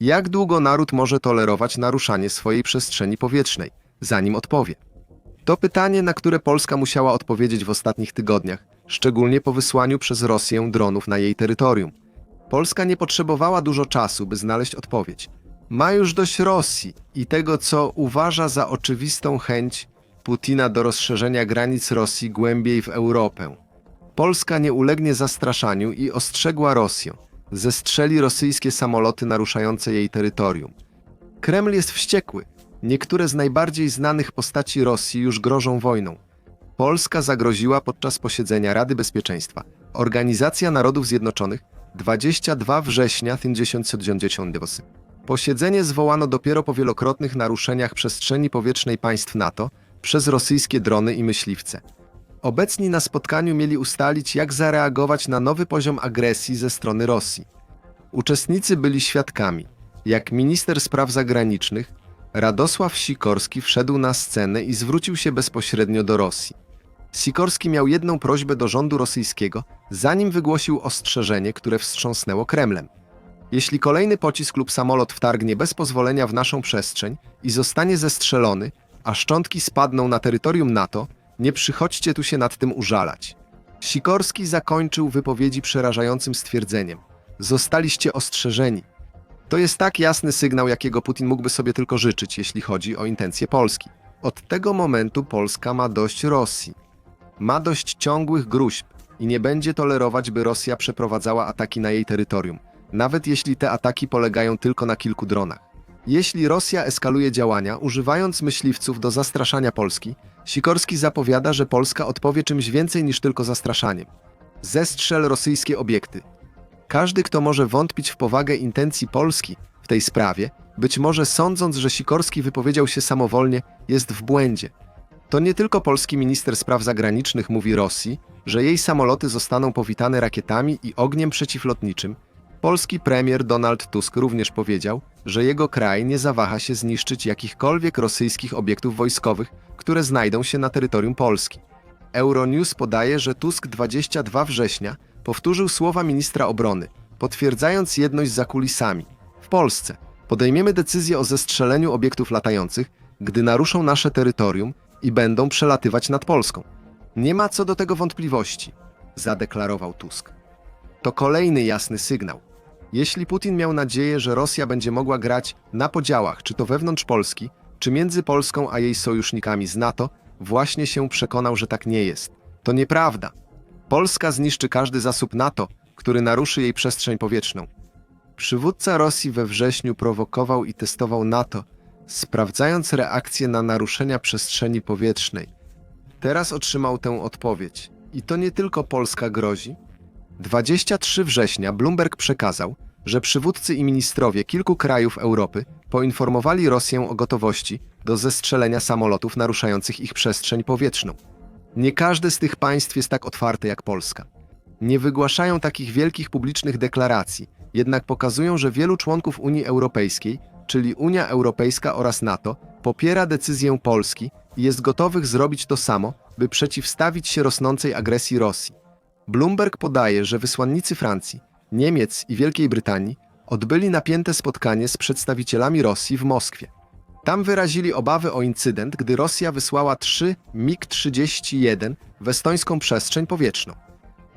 Jak długo naród może tolerować naruszanie swojej przestrzeni powietrznej, zanim odpowie? To pytanie, na które Polska musiała odpowiedzieć w ostatnich tygodniach, szczególnie po wysłaniu przez Rosję dronów na jej terytorium. Polska nie potrzebowała dużo czasu, by znaleźć odpowiedź. Ma już dość Rosji i tego, co uważa za oczywistą chęć Putina do rozszerzenia granic Rosji głębiej w Europę. Polska nie ulegnie zastraszaniu i ostrzegła Rosję. Zestrzeli rosyjskie samoloty naruszające jej terytorium. Kreml jest wściekły. Niektóre z najbardziej znanych postaci Rosji już grożą wojną. Polska zagroziła podczas posiedzenia Rady Bezpieczeństwa. Organizacja Narodów Zjednoczonych 22 września 1998. Posiedzenie zwołano dopiero po wielokrotnych naruszeniach przestrzeni powietrznej państw NATO przez rosyjskie drony i myśliwce. Obecni na spotkaniu mieli ustalić, jak zareagować na nowy poziom agresji ze strony Rosji. Uczestnicy byli świadkami, jak minister spraw zagranicznych Radosław Sikorski wszedł na scenę i zwrócił się bezpośrednio do Rosji. Sikorski miał jedną prośbę do rządu rosyjskiego, zanim wygłosił ostrzeżenie, które wstrząsnęło Kremlem. Jeśli kolejny pocisk lub samolot wtargnie bez pozwolenia w naszą przestrzeń i zostanie zestrzelony, a szczątki spadną na terytorium NATO, nie przychodźcie tu się nad tym użalać. Sikorski zakończył wypowiedzi przerażającym stwierdzeniem: Zostaliście ostrzeżeni. To jest tak jasny sygnał, jakiego Putin mógłby sobie tylko życzyć, jeśli chodzi o intencje Polski. Od tego momentu Polska ma dość Rosji. Ma dość ciągłych gruźb i nie będzie tolerować, by Rosja przeprowadzała ataki na jej terytorium, nawet jeśli te ataki polegają tylko na kilku dronach. Jeśli Rosja eskaluje działania, używając myśliwców do zastraszania Polski, Sikorski zapowiada, że Polska odpowie czymś więcej niż tylko zastraszaniem. Zestrzel rosyjskie obiekty. Każdy, kto może wątpić w powagę intencji Polski w tej sprawie, być może sądząc, że Sikorski wypowiedział się samowolnie, jest w błędzie. To nie tylko polski minister spraw zagranicznych mówi Rosji, że jej samoloty zostaną powitane rakietami i ogniem przeciwlotniczym. Polski premier Donald Tusk również powiedział, że jego kraj nie zawaha się zniszczyć jakichkolwiek rosyjskich obiektów wojskowych, które znajdą się na terytorium Polski. Euronews podaje, że Tusk 22 września powtórzył słowa ministra obrony, potwierdzając jedność za kulisami. W Polsce podejmiemy decyzję o zestrzeleniu obiektów latających, gdy naruszą nasze terytorium i będą przelatywać nad Polską. Nie ma co do tego wątpliwości, zadeklarował Tusk. To kolejny jasny sygnał. Jeśli Putin miał nadzieję, że Rosja będzie mogła grać na podziałach, czy to wewnątrz Polski, czy między Polską a jej sojusznikami z NATO, właśnie się przekonał, że tak nie jest. To nieprawda. Polska zniszczy każdy zasób NATO, który naruszy jej przestrzeń powietrzną. Przywódca Rosji we wrześniu prowokował i testował NATO, sprawdzając reakcję na naruszenia przestrzeni powietrznej. Teraz otrzymał tę odpowiedź. I to nie tylko Polska grozi. 23 września Bloomberg przekazał, że przywódcy i ministrowie kilku krajów Europy poinformowali Rosję o gotowości do zestrzelenia samolotów naruszających ich przestrzeń powietrzną. Nie każde z tych państw jest tak otwarte jak Polska. Nie wygłaszają takich wielkich publicznych deklaracji, jednak pokazują, że wielu członków Unii Europejskiej, czyli Unia Europejska oraz NATO, popiera decyzję Polski i jest gotowych zrobić to samo, by przeciwstawić się rosnącej agresji Rosji. Bloomberg podaje, że wysłannicy Francji, Niemiec i Wielkiej Brytanii odbyli napięte spotkanie z przedstawicielami Rosji w Moskwie. Tam wyrazili obawy o incydent, gdy Rosja wysłała trzy MiG-31 w estońską przestrzeń powietrzną.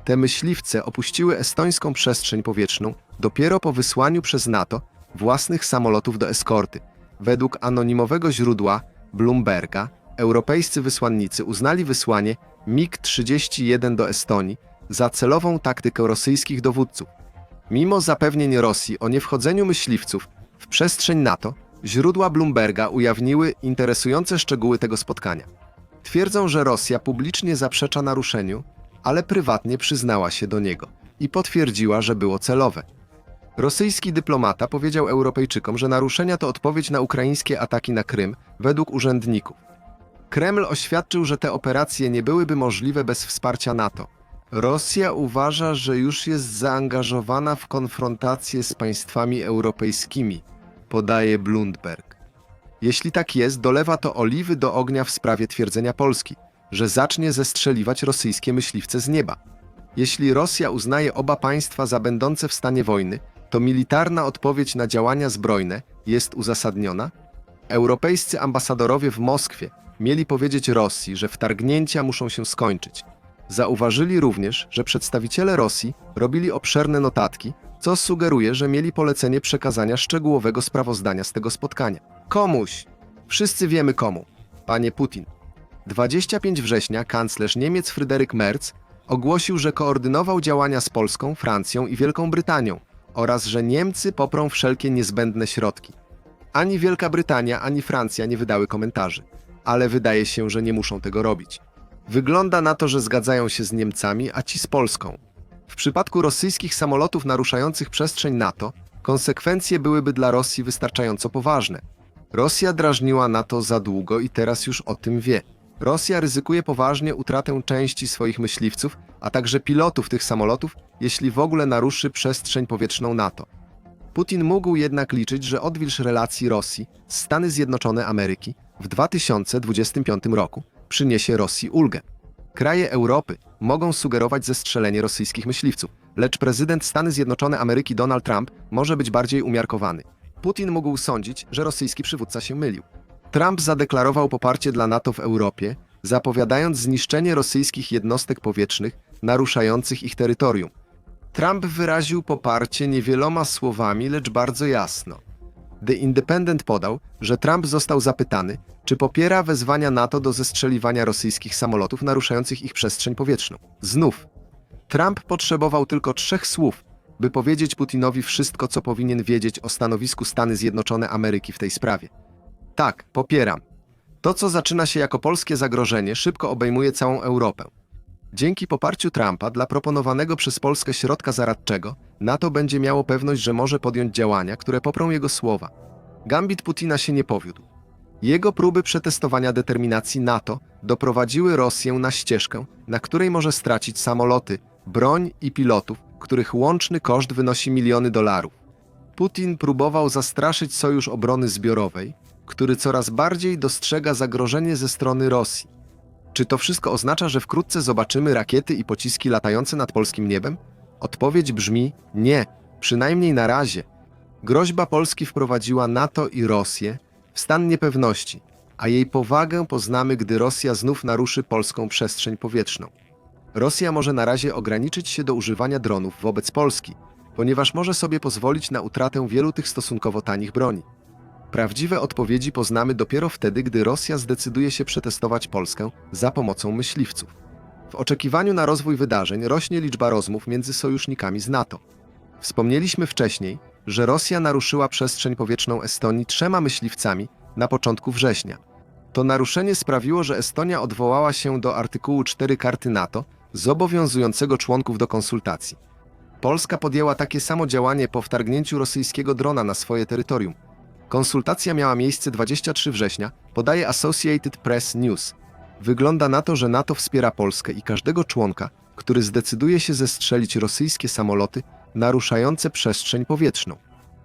Te myśliwce opuściły estońską przestrzeń powietrzną dopiero po wysłaniu przez NATO własnych samolotów do eskorty. Według anonimowego źródła Bloomberga, europejscy wysłannicy uznali wysłanie MiG-31 do Estonii za celową taktykę rosyjskich dowódców. Mimo zapewnień Rosji o niewchodzeniu myśliwców w przestrzeń NATO, źródła Bloomberga ujawniły interesujące szczegóły tego spotkania. Twierdzą, że Rosja publicznie zaprzecza naruszeniu, ale prywatnie przyznała się do niego i potwierdziła, że było celowe. Rosyjski dyplomata powiedział Europejczykom, że naruszenia to odpowiedź na ukraińskie ataki na Krym według urzędników. Kreml oświadczył, że te operacje nie byłyby możliwe bez wsparcia NATO. Rosja uważa, że już jest zaangażowana w konfrontację z państwami europejskimi, podaje Bloomberg. Jeśli tak jest, dolewa to oliwy do ognia w sprawie twierdzenia Polski, że zacznie zestrzeliwać rosyjskie myśliwce z nieba. Jeśli Rosja uznaje oba państwa za będące w stanie wojny, to militarna odpowiedź na działania zbrojne jest uzasadniona? Europejscy ambasadorowie w Moskwie mieli powiedzieć Rosji, że wtargnięcia muszą się skończyć. Zauważyli również, że przedstawiciele Rosji robili obszerne notatki, co sugeruje, że mieli polecenie przekazania szczegółowego sprawozdania z tego spotkania. Komuś. Wszyscy wiemy komu. Panie Putin. 25 września kanclerz Niemiec Fryderyk Merz ogłosił, że koordynował działania z Polską, Francją i Wielką Brytanią oraz że Niemcy poprą wszelkie niezbędne środki. Ani Wielka Brytania, ani Francja nie wydały komentarzy, ale wydaje się, że nie muszą tego robić. Wygląda na to, że zgadzają się z Niemcami, a ci z Polską. W przypadku rosyjskich samolotów naruszających przestrzeń NATO, konsekwencje byłyby dla Rosji wystarczająco poważne. Rosja drażniła NATO za długo i teraz już o tym wie. Rosja ryzykuje poważnie utratę części swoich myśliwców, a także pilotów tych samolotów, jeśli w ogóle naruszy przestrzeń powietrzną NATO. Putin mógł jednak liczyć, że odwilż relacji Rosji Stany Zjednoczone Ameryki w 2025 roku przyniesie Rosji ulgę. Kraje Europy mogą sugerować zestrzelenie rosyjskich myśliwców, lecz prezydent Stany Zjednoczone Ameryki Donald Trump może być bardziej umiarkowany. Putin mógł sądzić, że rosyjski przywódca się mylił. Trump zadeklarował poparcie dla NATO w Europie, zapowiadając zniszczenie rosyjskich jednostek powietrznych naruszających ich terytorium. Trump wyraził poparcie niewieloma słowami, lecz bardzo jasno. The Independent podał, że Trump został zapytany, czy popiera wezwania NATO do zestrzeliwania rosyjskich samolotów naruszających ich przestrzeń powietrzną. Znów, Trump potrzebował tylko trzech słów, by powiedzieć Putinowi wszystko, co powinien wiedzieć o stanowisku Stany Zjednoczone Ameryki w tej sprawie. Tak, popieram. To, co zaczyna się jako polskie zagrożenie, szybko obejmuje całą Europę. Dzięki poparciu Trumpa dla proponowanego przez Polskę środka zaradczego, NATO będzie miało pewność, że może podjąć działania, które poprą jego słowa. Gambit Putina się nie powiódł. Jego próby przetestowania determinacji NATO doprowadziły Rosję na ścieżkę, na której może stracić samoloty, broń i pilotów, których łączny koszt wynosi miliony dolarów. Putin próbował zastraszyć Sojusz Obrony Zbiorowej, który coraz bardziej dostrzega zagrożenie ze strony Rosji. Czy to wszystko oznacza, że wkrótce zobaczymy rakiety i pociski latające nad polskim niebem? Odpowiedź brzmi nie, przynajmniej na razie. Groźba Polski wprowadziła NATO i Rosję w stan niepewności, a jej powagę poznamy, gdy Rosja znów naruszy polską przestrzeń powietrzną. Rosja może na razie ograniczyć się do używania dronów wobec Polski, ponieważ może sobie pozwolić na utratę wielu tych stosunkowo tanich broni. Prawdziwe odpowiedzi poznamy dopiero wtedy, gdy Rosja zdecyduje się przetestować Polskę za pomocą myśliwców. W oczekiwaniu na rozwój wydarzeń rośnie liczba rozmów między sojusznikami z NATO. Wspomnieliśmy wcześniej, że Rosja naruszyła przestrzeń powietrzną Estonii trzema myśliwcami na początku września. To naruszenie sprawiło, że Estonia odwołała się do artykułu 4 karty NATO, zobowiązującego członków do konsultacji. Polska podjęła takie samo działanie po wtargnięciu rosyjskiego drona na swoje terytorium. Konsultacja miała miejsce 23 września, podaje Associated Press News. Wygląda na to, że NATO wspiera Polskę i każdego członka, który zdecyduje się zestrzelić rosyjskie samoloty naruszające przestrzeń powietrzną.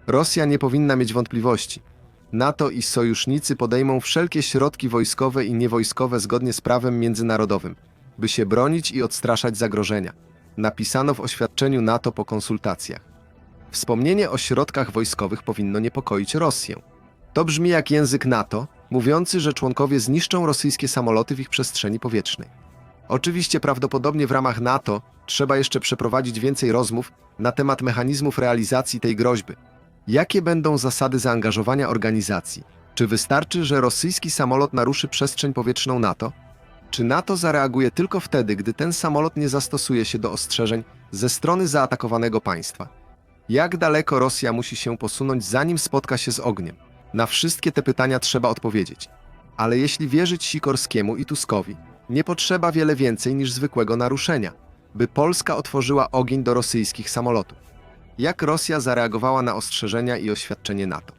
Rosja nie powinna mieć wątpliwości. NATO i sojusznicy podejmą wszelkie środki wojskowe i niewojskowe zgodnie z prawem międzynarodowym, by się bronić i odstraszać zagrożenia. Napisano w oświadczeniu NATO po konsultacjach. Wspomnienie o środkach wojskowych powinno niepokoić Rosję. To brzmi jak język NATO, mówiący, że członkowie zniszczą rosyjskie samoloty w ich przestrzeni powietrznej. Oczywiście prawdopodobnie w ramach NATO trzeba jeszcze przeprowadzić więcej rozmów na temat mechanizmów realizacji tej groźby. Jakie będą zasady zaangażowania organizacji? Czy wystarczy, że rosyjski samolot naruszy przestrzeń powietrzną NATO? Czy NATO zareaguje tylko wtedy, gdy ten samolot nie zastosuje się do ostrzeżeń ze strony zaatakowanego państwa? Jak daleko Rosja musi się posunąć, zanim spotka się z ogniem? Na wszystkie te pytania trzeba odpowiedzieć. Ale jeśli wierzyć Sikorskiemu i Tuskowi, nie potrzeba wiele więcej niż zwykłego naruszenia, by Polska otworzyła ogień do rosyjskich samolotów. Jak Rosja zareagowała na ostrzeżenia i oświadczenie NATO?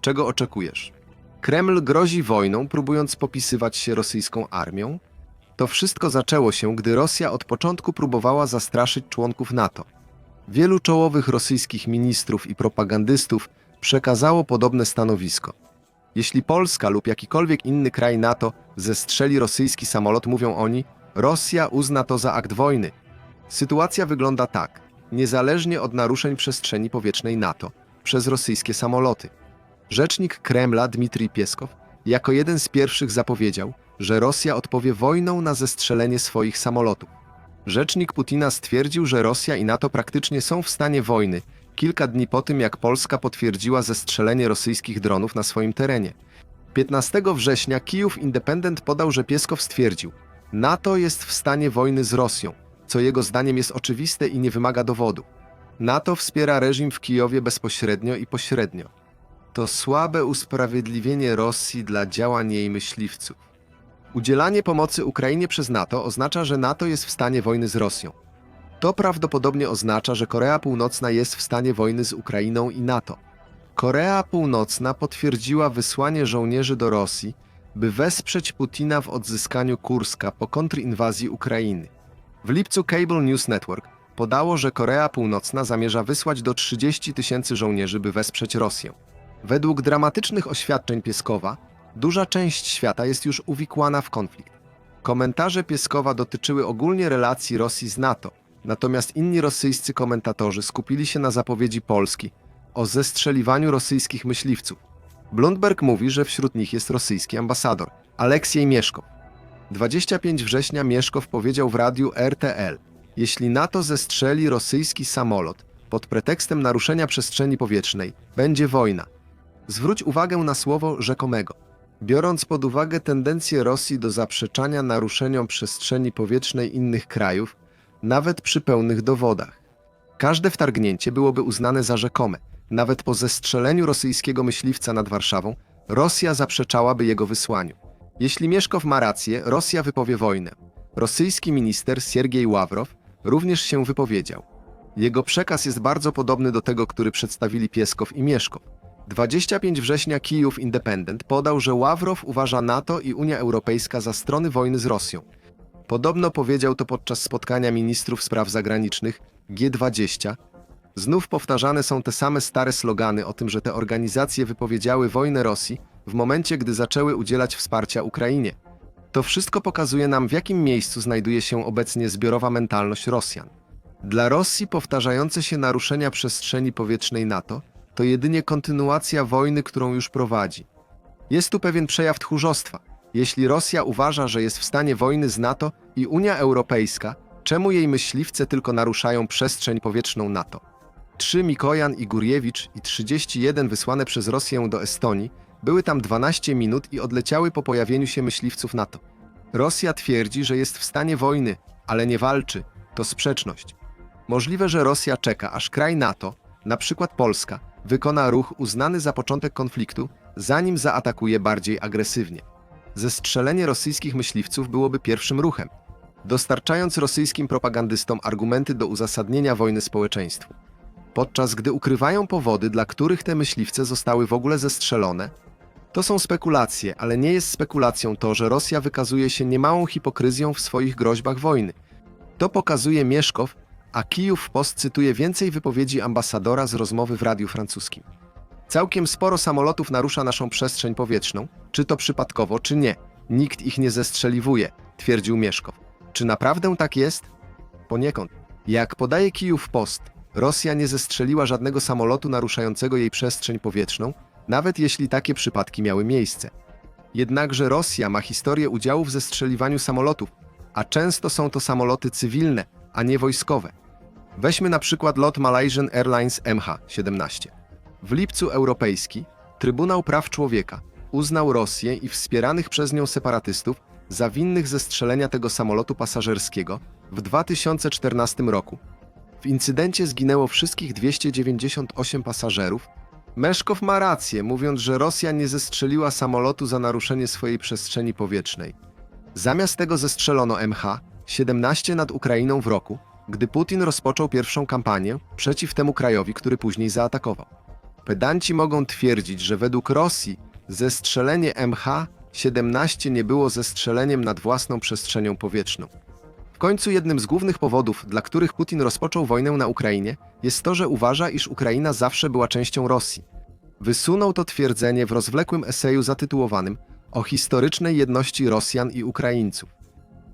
Czego oczekujesz? Kreml grozi wojną, próbując popisywać się rosyjską armią? To wszystko zaczęło się, gdy Rosja od początku próbowała zastraszyć członków NATO. Wielu czołowych rosyjskich ministrów i propagandystów przekazało podobne stanowisko. Jeśli Polska lub jakikolwiek inny kraj NATO zestrzeli rosyjski samolot, mówią oni, Rosja uzna to za akt wojny. Sytuacja wygląda tak. niezależnie od naruszeń przestrzeni powietrznej NATO przez rosyjskie samoloty. Rzecznik Kremla Dmitrij Pieskow jako jeden z pierwszych zapowiedział, że Rosja odpowie wojną na zestrzelenie swoich samolotów. Rzecznik Putina stwierdził, że Rosja i NATO praktycznie są w stanie wojny, kilka dni po tym jak Polska potwierdziła zestrzelenie rosyjskich dronów na swoim terenie. 15 września Kijów Independent podał, że Pieskow stwierdził, NATO jest w stanie wojny z Rosją, co jego zdaniem jest oczywiste i nie wymaga dowodu. NATO wspiera reżim w Kijowie bezpośrednio i pośrednio. To słabe usprawiedliwienie Rosji dla działań jej myśliwców. Udzielanie pomocy Ukrainie przez NATO oznacza, że NATO jest w stanie wojny z Rosją. To prawdopodobnie oznacza, że Korea Północna jest w stanie wojny z Ukrainą i NATO. Korea Północna potwierdziła wysłanie żołnierzy do Rosji, by wesprzeć Putina w odzyskaniu Kurska po kontrinwazji Ukrainy. W lipcu Cable News Network podało, że Korea Północna zamierza wysłać do 30 tysięcy żołnierzy, by wesprzeć Rosję. Według dramatycznych oświadczeń Pieskowa, duża część świata jest już uwikłana w konflikt. Komentarze Pieskowa dotyczyły ogólnie relacji Rosji z NATO, natomiast inni rosyjscy komentatorzy skupili się na zapowiedzi Polski o zestrzeliwaniu rosyjskich myśliwców. Blumberg mówi, że wśród nich jest rosyjski ambasador Aleksiej Mieszkow. 25 września Mieszkow powiedział w radiu RTL: Jeśli NATO zestrzeli rosyjski samolot pod pretekstem naruszenia przestrzeni powietrznej, będzie wojna. Zwróć uwagę na słowo rzekomego. Biorąc pod uwagę tendencję Rosji do zaprzeczania naruszeniom przestrzeni powietrznej innych krajów, nawet przy pełnych dowodach. Każde wtargnięcie byłoby uznane za rzekome. Nawet po zestrzeleniu rosyjskiego myśliwca nad Warszawą, Rosja zaprzeczałaby jego wysłaniu. Jeśli Mieszkow ma rację, Rosja wypowie wojnę. Rosyjski minister Siergiej Ławrow również się wypowiedział. Jego przekaz jest bardzo podobny do tego, który przedstawili Pieskow i Mieszkow. 25 września Kijów Independent podał, że Ławrow uważa NATO i Unia Europejska za strony wojny z Rosją. Podobno powiedział to podczas spotkania ministrów spraw zagranicznych G20. Znów powtarzane są te same stare slogany o tym, że te organizacje wypowiedziały wojnę Rosji w momencie, gdy zaczęły udzielać wsparcia Ukrainie. To wszystko pokazuje nam, w jakim miejscu znajduje się obecnie zbiorowa mentalność Rosjan. Dla Rosji powtarzające się naruszenia przestrzeni powietrznej NATO to jedynie kontynuacja wojny, którą już prowadzi. Jest tu pewien przejaw tchórzostwa. Jeśli Rosja uważa, że jest w stanie wojny z NATO i Unia Europejska, czemu jej myśliwce tylko naruszają przestrzeń powietrzną NATO? 3 Mikojan i Gurjewicz i 31 wysłane przez Rosję do Estonii były tam 12 minut i odleciały po pojawieniu się myśliwców NATO. Rosja twierdzi, że jest w stanie wojny, ale nie walczy. To sprzeczność. Możliwe, że Rosja czeka, aż kraj NATO, na przykład Polska, wykona ruch uznany za początek konfliktu, zanim zaatakuje bardziej agresywnie. Zestrzelenie rosyjskich myśliwców byłoby pierwszym ruchem, dostarczając rosyjskim propagandystom argumenty do uzasadnienia wojny społeczeństwu. Podczas gdy ukrywają powody, dla których te myśliwce zostały w ogóle zestrzelone, to są spekulacje, ale nie jest spekulacją to, że Rosja wykazuje się niemałą hipokryzją w swoich groźbach wojny. To pokazuje Mieszkow, a Kijów Post cytuje więcej wypowiedzi ambasadora z rozmowy w radiu francuskim. Całkiem sporo samolotów narusza naszą przestrzeń powietrzną, czy to przypadkowo, czy nie. Nikt ich nie zestrzeliwuje, twierdził Mieszkow. Czy naprawdę tak jest? Poniekąd. Jak podaje Kijów Post, Rosja nie zestrzeliła żadnego samolotu naruszającego jej przestrzeń powietrzną, nawet jeśli takie przypadki miały miejsce. Jednakże Rosja ma historię udziału w zestrzeliwaniu samolotów, a często są to samoloty cywilne, a nie wojskowe. Weźmy na przykład lot Malaysian Airlines MH17. W lipcu europejski Trybunał Praw Człowieka uznał Rosję i wspieranych przez nią separatystów za winnych zestrzelenia tego samolotu pasażerskiego w 2014 roku. W incydencie zginęło wszystkich 298 pasażerów. Meszkow ma rację, mówiąc, że Rosja nie zestrzeliła samolotu za naruszenie swojej przestrzeni powietrznej. Zamiast tego zestrzelono MH17 nad Ukrainą w roku, gdy Putin rozpoczął pierwszą kampanię przeciw temu krajowi, który później zaatakował. Pedanci mogą twierdzić, że według Rosji zestrzelenie MH17 nie było zestrzeleniem nad własną przestrzenią powietrzną. W końcu jednym z głównych powodów, dla których Putin rozpoczął wojnę na Ukrainie, jest to, że uważa, iż Ukraina zawsze była częścią Rosji. Wysunął to twierdzenie w rozwlekłym eseju zatytułowanym o historycznej jedności Rosjan i Ukraińców.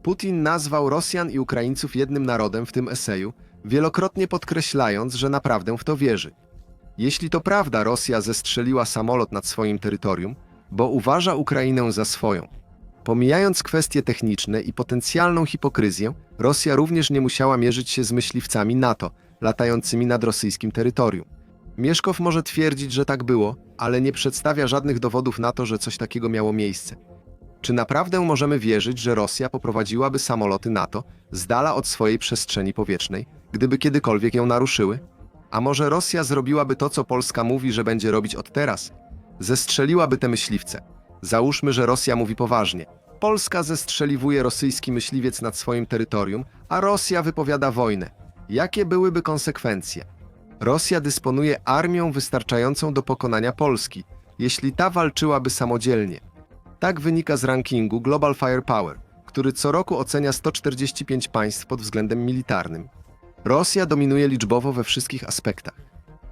Putin nazwał Rosjan i Ukraińców jednym narodem w tym eseju, wielokrotnie podkreślając, że naprawdę w to wierzy. Jeśli to prawda, Rosja zestrzeliła samolot nad swoim terytorium, bo uważa Ukrainę za swoją. Pomijając kwestie techniczne i potencjalną hipokryzję, Rosja również nie musiała mierzyć się z myśliwcami NATO latającymi nad rosyjskim terytorium. Mieszkow może twierdzić, że tak było, ale nie przedstawia żadnych dowodów na to, że coś takiego miało miejsce. Czy naprawdę możemy wierzyć, że Rosja poprowadziłaby samoloty NATO z dala od swojej przestrzeni powietrznej, gdyby kiedykolwiek ją naruszyły? A może Rosja zrobiłaby to, co Polska mówi, że będzie robić od teraz? Zestrzeliłaby te myśliwce. Załóżmy, że Rosja mówi poważnie. Polska zestrzeliwuje rosyjski myśliwiec nad swoim terytorium, a Rosja wypowiada wojnę. Jakie byłyby konsekwencje? Rosja dysponuje armią wystarczającą do pokonania Polski, jeśli ta walczyłaby samodzielnie. Tak wynika z rankingu Global Firepower, który co roku ocenia 145 państw pod względem militarnym. Rosja dominuje liczbowo we wszystkich aspektach.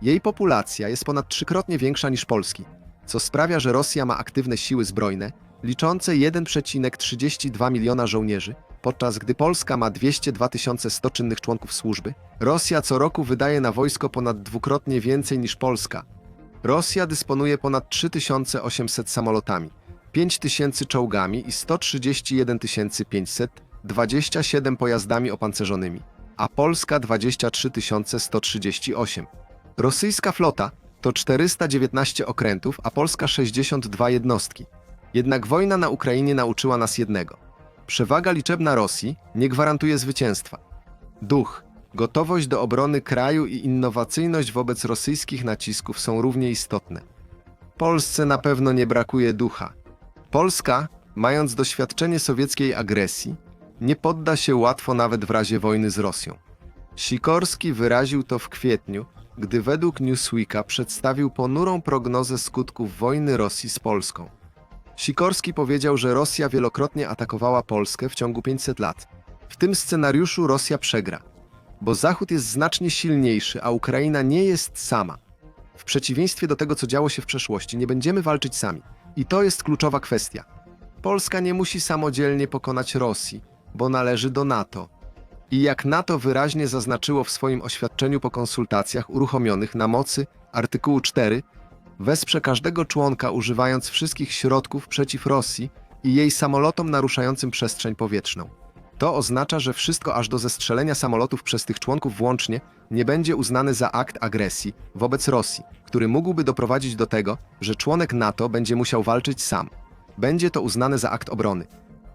Jej populacja jest ponad trzykrotnie większa niż Polski, co sprawia, że Rosja ma aktywne siły zbrojne liczące 1,32 miliona żołnierzy, podczas gdy Polska ma 202 100 czynnych członków służby. Rosja co roku wydaje na wojsko ponad dwukrotnie więcej niż Polska. Rosja dysponuje ponad 3800 samolotami, 5000 czołgami i 131 500, 27 pojazdami opancerzonymi, a Polska 23 138. Rosyjska flota to 419 okrętów, a Polska 62 jednostki. Jednak wojna na Ukrainie nauczyła nas jednego. Przewaga liczebna Rosji nie gwarantuje zwycięstwa. Duch, gotowość do obrony kraju i innowacyjność wobec rosyjskich nacisków są równie istotne. Polsce na pewno nie brakuje ducha. Polska, mając doświadczenie sowieckiej agresji, nie podda się łatwo nawet w razie wojny z Rosją. Sikorski wyraził to w kwietniu, gdy według Newsweeka przedstawił ponurą prognozę skutków wojny Rosji z Polską. Sikorski powiedział, że Rosja wielokrotnie atakowała Polskę w ciągu 500 lat. W tym scenariuszu Rosja przegra, bo Zachód jest znacznie silniejszy, a Ukraina nie jest sama. W przeciwieństwie do tego, co działo się w przeszłości, nie będziemy walczyć sami. I to jest kluczowa kwestia. Polska nie musi samodzielnie pokonać Rosji, bo należy do NATO. I jak NATO wyraźnie zaznaczyło w swoim oświadczeniu po konsultacjach uruchomionych na mocy artykułu 4, wesprze każdego członka używając wszystkich środków przeciw Rosji i jej samolotom naruszającym przestrzeń powietrzną. To oznacza, że wszystko aż do zestrzelenia samolotów przez tych członków włącznie nie będzie uznane za akt agresji wobec Rosji, który mógłby doprowadzić do tego, że członek NATO będzie musiał walczyć sam. Będzie to uznane za akt obrony.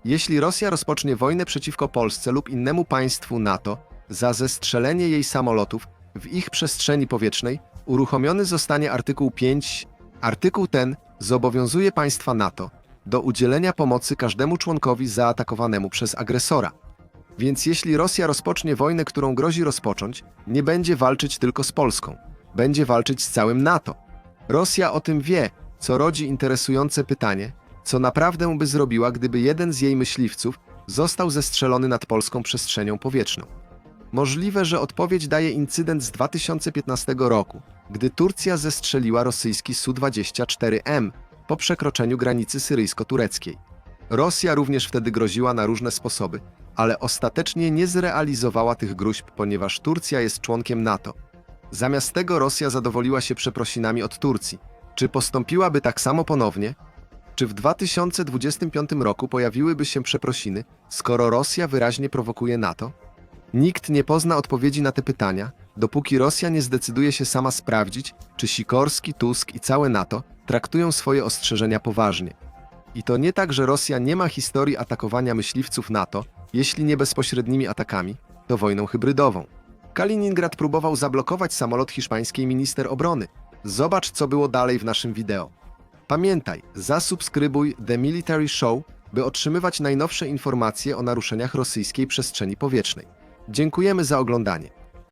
Jeśli Rosja rozpocznie wojnę przeciwko Polsce lub innemu państwu NATO za zestrzelenie jej samolotów w ich przestrzeni powietrznej, uruchomiony zostanie artykuł 5. Artykuł ten zobowiązuje państwa NATO do udzielenia pomocy każdemu członkowi zaatakowanemu przez agresora. Więc jeśli Rosja rozpocznie wojnę, którą grozi rozpocząć, nie będzie walczyć tylko z Polską, będzie walczyć z całym NATO. Rosja o tym wie, co rodzi interesujące pytanie, co naprawdę by zrobiła, gdyby jeden z jej myśliwców został zestrzelony nad polską przestrzenią powietrzną. Możliwe, że odpowiedź daje incydent z 2015 roku, gdy Turcja zestrzeliła rosyjski Su-24M po przekroczeniu granicy syryjsko-tureckiej. Rosja również wtedy groziła na różne sposoby, ale ostatecznie nie zrealizowała tych gruźb, ponieważ Turcja jest członkiem NATO. Zamiast tego Rosja zadowoliła się przeprosinami od Turcji. Czy postąpiłaby tak samo ponownie? Czy w 2025 roku pojawiłyby się przeprosiny, skoro Rosja wyraźnie prowokuje NATO? Nikt nie pozna odpowiedzi na te pytania, dopóki Rosja nie zdecyduje się sama sprawdzić, czy Sikorski, Tusk i całe NATO traktują swoje ostrzeżenia poważnie. I to nie tak, że Rosja nie ma historii atakowania myśliwców NATO, jeśli nie bezpośrednimi atakami, to wojną hybrydową. Kaliningrad próbował zablokować samolot hiszpańskiej minister obrony. Zobacz, co było dalej w naszym wideo. Pamiętaj, zasubskrybuj The Military Show, by otrzymywać najnowsze informacje o naruszeniach rosyjskiej przestrzeni powietrznej. Dziękujemy za oglądanie.